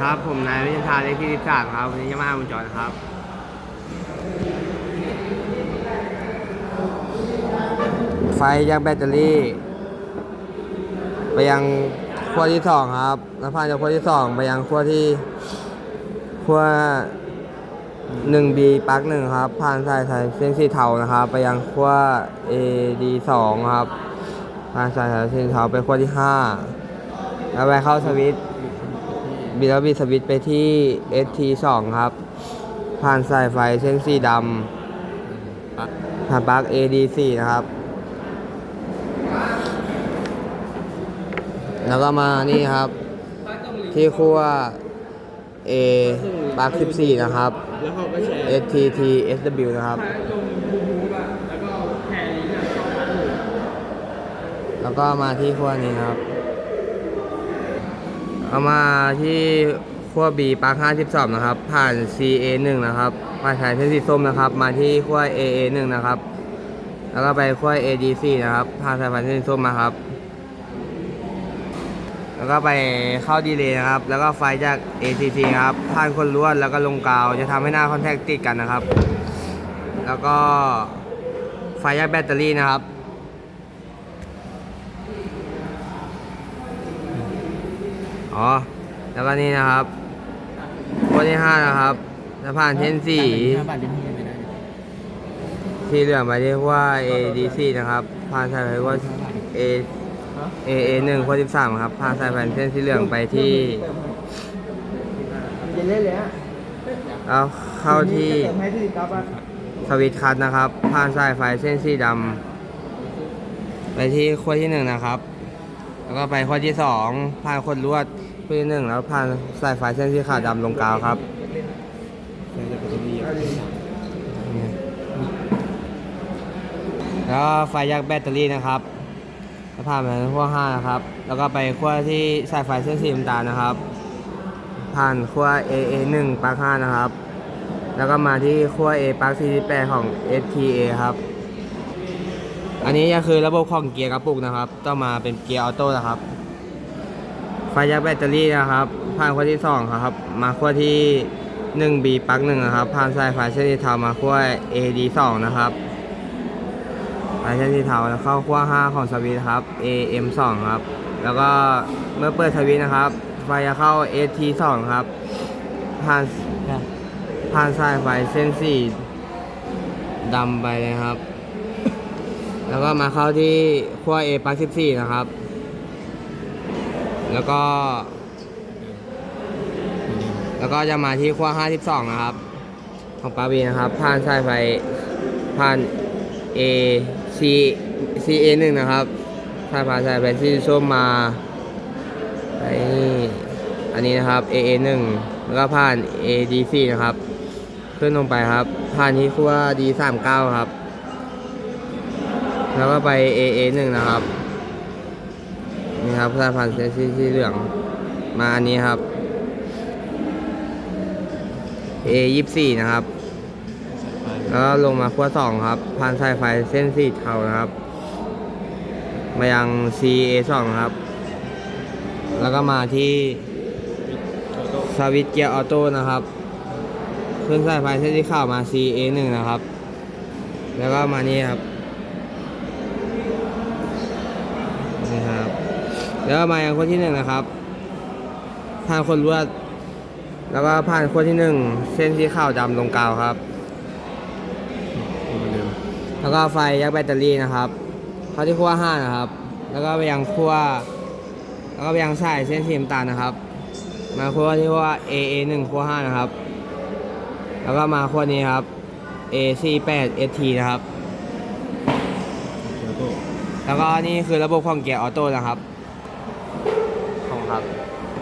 ครับ ผมนายวิชาเลขที่13ครับวันนี้จะมาบุญจรครับไฟจากแบตเตอรี่ ไปยังขั้วที่สองครับ แล้วผ่านจากขั้วที่สองไปยังขั้วที่ขั้วหนึ่งบีปลั๊กหนึ่งครับ ผ่านสายสายเส้นสีเทานะครับ ไปยังขั้ว AD สองครับผ่านสายสายเส้นสีเทาไปขั้วที่ห้าแล้วไปเข้าสวิตช์ บีแล้วบีสวิตไปที่ ST สองครับ ผ่านสายไฟเส้นสีดำผ่านปลั๊ก AD สี่นะครับ แล้วก็มานี่ครับ ที่ขั้ว A ปลั๊ก14 นะครับ STT SW นะครับ แล้วก็มาที่ขั้วนี้ครับ เอามาที่ขั้ว B ปลั๊ก52 นะครับ ผ่าน CA 1 นะครับมาใช้เส้นสีส้มนะครับ มาที่ขั้ว AA 1 นะครับ แล้วก็ไปขั้ว ADC นะครับ ผ่านสายไฟเส้นสีส้มมาครับ แล้วก็ไปเข้าดีเลย์นะครับ แล้วก็ไฟจาก ACC ครับ ผ่านคนลวดแล้วก็ลงกาว จะทำให้หน้าคอนแทคติดกันนะครับ แล้วก็ไฟจากแบตเตอรี่นะครับ อ๋อ แล้วก็นี่นะครับตัวที่ห้านะครับจะผ่านเทนสี่ห้าบาทยังไม่ได้ที่เหลือมาเรียกว่า ADC นะครับผ่านสายไฟว่า A A A หนึ่งข้อสิบสามครับผ่านสายไฟเส้นสีเหลืองไปที่จะเล่นเลยฮะแล้วเข้าที่ให้ที่กับอะสวิตช์คัทนะครับผ่านสายไฟเส้นสีดำไปที่ขั้วที่หนึ่งนะครับ แล้วก็ไปขั้วที่สองผ่านคนลวดขั้วที่หนึ่งแล้วผ่านสายไฟเส้นสีขาวดำลงกาวครับแล้วไฟยักแบตเตอรี่นะครับแล้วผ่านไปขั้วห้านะครับ แล้วก็ไปขั้วที่สายไฟเส้นสีน้ำตาลนะครับ ผ่านขั้ว AA 1ปลั๊ก5นะครับ แล้วก็มาที่ขั้ว A ปลั๊ก48ของ STA ครับ อันนี้ก็คือระบบของเกียร์กระปุกนะครับ ต้องมาเป็นเกียร์ออโต้นะครับ ไฟยักแบตเตอรี่นะครับ ผ่านขั้วที่2ครับ มาขั้วที่ 1B ปลั๊ก1นะครับ ผ่านสายไฟเส้นสีเทามาขั้ว AD 2นะครับสายเส้นสีเทาแล้วเข้าขั้ว5ของสวิตช์ครับ AM 2ครับ แล้วก็เมื่อเปิดสวิตช์นะครับ ไฟจะเข้า ST 2ครับ ผ่านผ่านสายไฟเส้นสีดำไปเลยครับ แล้วก็มาเข้าที่ขั้ว A ปลั๊ก14 นะครับ แล้วก็ แล้วก็จะมาที่ขั้ว 52 นะครับ ของปาวีนะครับ ผ่านสายไฟ ผ่าน A C C A 1นะครับสายผ่านสายไฟที่ส้มมาไปนี่อันนี้นะครับ A A 1แล้วก็ผ่าน A D 4นะครับ ขึ้นลงไปครับ ผ่านที่ขั้ว D 3 9ครับ แล้วก็ไป A A 1นะครับ นี่ครับสายผ่านเส้นสีเหลือง มาอันนี้ครับ A ยี่สี่นะครับ แล้วลงมาขั้วสองครับผ่านสายไฟเส้นสีเทานะครับ มายัง C A สองครับ แล้วก็มาที่สวิตเกียร์ออโต้นะครับขึ้นสายไฟเส้นสีขาวมา C A หนึ่งนะครับ แล้วก็มานี่ครับ นี่ครับ แล้วก็มาอยังขั้วที่หนึ่งนะครับผ่านคนลวด แล้วก็ผ่านขั้วที่หนึ่งเส้นสีขาวดำลงกาวครับ แล้วก็ไฟยักแบตเตอรี่นะครับเข้าที่ขั้วห้านะครับ แล้วก็ไปยังขั้วแล้วก็ไปยังสายเส้นสีน้ำตาลนะครับ มาขั้วที่ขั้ว A A หนึ่งขั้วห้านะครับ แล้วก็มาขั้วนี้ครับ A C แปด S T นะครับ แล้วก็ แล้วก็นี่คือระบบของเกียร์ออโต้นะครับของครับ